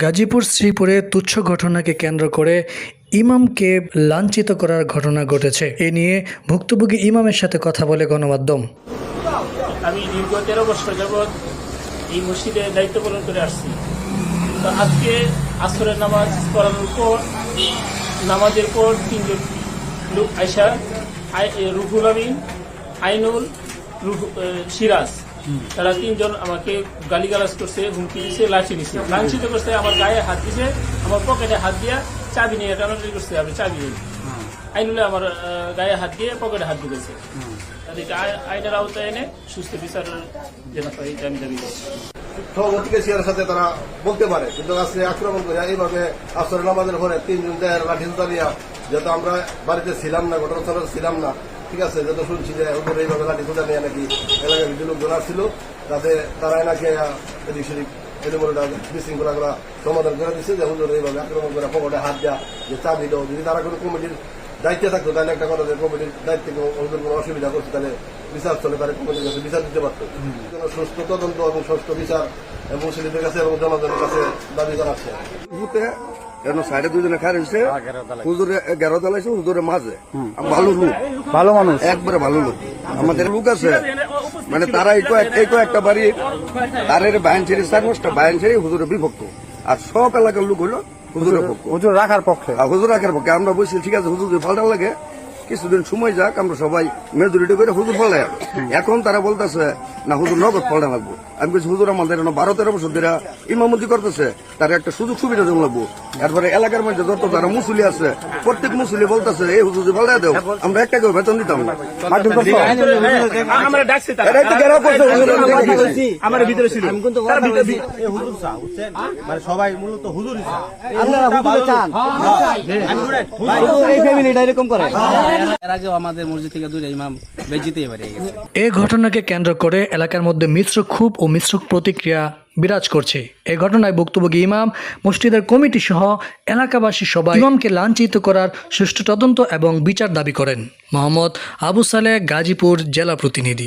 গাজীপুর, শ্রীপুরে তুচ্ছ ঘটনাকে কেন্দ্র করে ইমামকে লাঞ্ছিত করার ঘটনা ঘটেছে। এ নিয়ে ভুক্তভোগী ইমামের সাথে কথা বলে গণমাধ্যম। আমি দীর্ঘ তেরো বছর যাবৎ এই মসজিদে দায়িত্ব পালন করে আসছি। তো আজকে আসরের নামাজ পড়ানোর পর, নামাজের পর তিনজন লোক আয়সা রুহুল আমিন, আইনুল সিরাজ। তারা তিনজন আমাকে গালিগালাজ করছে, হুমকি দিছে, লাঠি দিছে লাঞ্ছিত করছে, আমার গায়ে হাত দিছে, আমার পকেটে হাত দিয়া চাবি নিয়ে টানাটানি করছে, আমি চাবি আইনুলে আমার গায়ে হাত দিয়ে পকেটে হাত দিয়েছে আইনের আওতায় এনে সুস্থ বিচারের যেন পাই আমি দাবি করছি সাথে তারা বলতে পারে, কিন্তু আক্রমণ করে এইভাবে আসরের নামাজের তিনজন লাঠি যেহেতু আমরা বাড়িতে ছিলাম না, ঘটনাস্থলে ছিলাম না ঠিক আছে যত শুনছি যে ওদের এইভাবে লাঠি তুলে নিয়ে নাকি এলাকার কিছু লোকজন আসছিল তাতে তারা এনাকে আহ, এদিক সেদিক এলোমেলোটা বিশৃঙ্খলা করা সমাধান করে দিচ্ছে যে হুজুর এইভাবে আক্রমণ করে পকেটে হাত দেওয়া যে চাবি দাও যদি তারা কোনো কমিটির দায়িত্বে থাকতো তাহলে একটা কথা যে কমিটির দায়িত্বে ওদের কোনো অসুবিধা করছে তাহলে বিচার চলে তারা কমিটির কাছে বিচার দিতে পারতো। সুস্থ তদন্ত এবং সুস্থ বিচার মুসলিমদের কাছে এবং জনগণের কাছে দাবি জানাচ্ছে সাইডে দুজনে রয়েছে হুজুরে এগারো দালাইছে হুজুরে মাঝে। ভালো লোক। ভালো মানুষ। একবারে ভালো লোক। আমাদের লোক আছে। মানে তারা এই কয়েকটা বাড়ি তারের বায়ন ছেড়ে বায়ন ছেড়ে হুজুরে বিভক্ত। আর সব এলাকার লোক হইল হুজুরের পক্ষ। হুজুর রাখার পক্ষে। হুজুর রাখার পক্ষে। আমরা বলছি ঠিক আছে হুজুর যদি লাগে। কিছুদিন সময় যাক আমরা সবাই মেজরিটি করে হুজুর ফলে এখন তারা বলতেছে না হুজুর নগদ পাল্টা লাগবো। আমি বলছি হুজুর আমাদের বারো তেরো বছর ধরে ইমামতি করতেছে তার একটা সুযোগ সুবিধা দেওয়া লাগবো এরপরে এলাকার মধ্যে যত তারা মুসলি আছে প্রত্যেক মুসলি বলতেছে এই হুজুর পাল্টা দেও আমরা একটা কেউ বেতন দিতাম মানে সবাই মূলত হুজুরই চায়। আপনারা হুজুরে চান হুজুর এই ফ্যামিলিটা এরকম করে এর আগেও আমাদের মসজিদ থেকে দুইটা ইমাম বেজিতেই বেরিয়ে গেছে এ ঘটনাকে কেন্দ্র করে এলাকার মধ্যে মিশ্র ক্ষোভ ও মিশ্র প্রতিক্রিয়া বিরাজ করছে। এ ঘটনায় বক্তব্য ইমাম, মসজিদের কমিটি সহ এলাকাবাসী সবাই ইমামকে লাঞ্ছিত করার সুষ্ঠু তদন্ত এবং বিচার দাবি করেন। মোহাম্মদ আবু সালেহ, গাজীপুর জেলা প্রতিনিধি।